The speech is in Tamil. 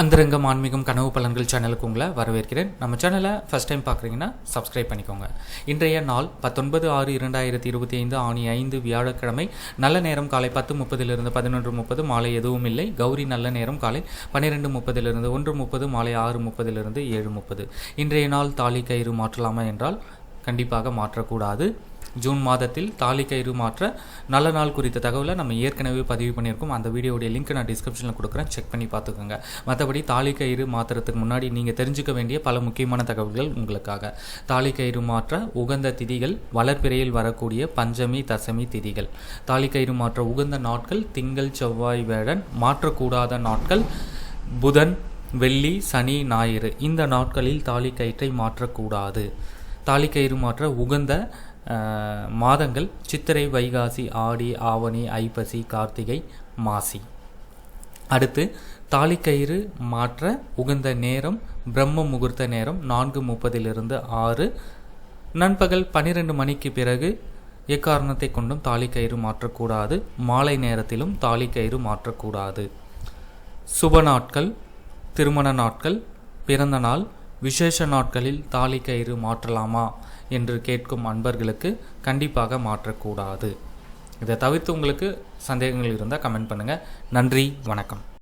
அந்தரங்கம் ஆன்மீகம் கனவு பலன்கள் சேனலுக்கு உங்களை வரவேற்கிறேன். நம்ம சேனலை ஃபஸ்ட் டைம் பார்க்குறீங்கன்னா சப்ஸ்கிரைப் பண்ணிக்கோங்க. இன்றைய நாள் பத்தொன்பது ஆறு இரண்டாயிரத்தி இருபத்தி ஐந்து ஆணி ஐந்து வியாழக்கிழமை. நல்ல நேரம் காலை பத்து முப்பதிலிருந்து பதினொன்று முப்பது மாலை எதுவும் இல்லை. கௌரி நல்ல நேரம் காலை பன்னிரெண்டு முப்பதிலிருந்து ஒன்று முப்பது மாலை ஆறு முப்பதிலிருந்து ஏழு முப்பது. இன்றைய நாள் தாலி கயிறு மாற்றலாமா என்றால் கண்டிப்பாக மாற்றக்கூடாது. ஜூன் மாதத்தில் தாலி கயிறு மாற்ற நல்ல நாள் குறித்த தகவலை நம்ம ஏற்கனவே பதிவு பண்ணியிருக்கோம். அந்த வீடியோடைய லிங்க் நான் டிஸ்கிரிப்ஷனில் கொடுக்குறேன். செக் பண்ணி பார்த்துக்கோங்க. மற்றபடி தாலி கயிறு மாற்றுறதுக்கு முன்னாடி நீங்கள் தெரிஞ்சுக்க வேண்டிய பல முக்கியமான தகவல்கள் உங்களுக்காக. தாலி கயிறு மாற்ற உகந்த திதிகள் வளர்பிறையில் வரக்கூடிய பஞ்சமி தசமி திதிகள். தாலி கயிறு மாற்ற உகந்த நாட்கள் திங்கள் செவ்வாய் வேடன் மாற்றக்கூடாத நாட்கள் புதன் வெள்ளி சனி ஞாயிறு. இந்த நாட்களில் தாலி கயிற்றை மாற்றக்கூடாது. தாலி கயிறு மாற்ற உகந்த மாதங்கள் சித்திரை வைகாசி ஆடி ஆவணி ஐப்பசி கார்த்திகை மாசி. அடுத்து தாலிக்கயிறு மாற்ற உகந்த நேரம் பிரம்ம முகூர்த்த நேரம் நான்கு முப்பதிலிருந்து ஆறு. நண்பகல் பன்னிரெண்டு மணிக்கு பிறகு எக்காரணத்தை கொண்டும் தாலிக்கயிறு மாற்றக்கூடாது. மாலை நேரத்திலும் தாலிக்கயிறு மாற்றக்கூடாது. சுப நாட்கள் திருமண நாட்கள் பிறந்த நாள் விசேஷ நாட்களில் தாலி கயிறு மாற்றலாமா என்று கேட்கும் அன்பர்களுக்கு கண்டிப்பாக மாற்றக்கூடாது. இதை தவிர்த்து உங்களுக்கு சந்தேகங்கள் இருந்தால் கமெண்ட் பண்ணுங்கள் நன்றி வணக்கம்.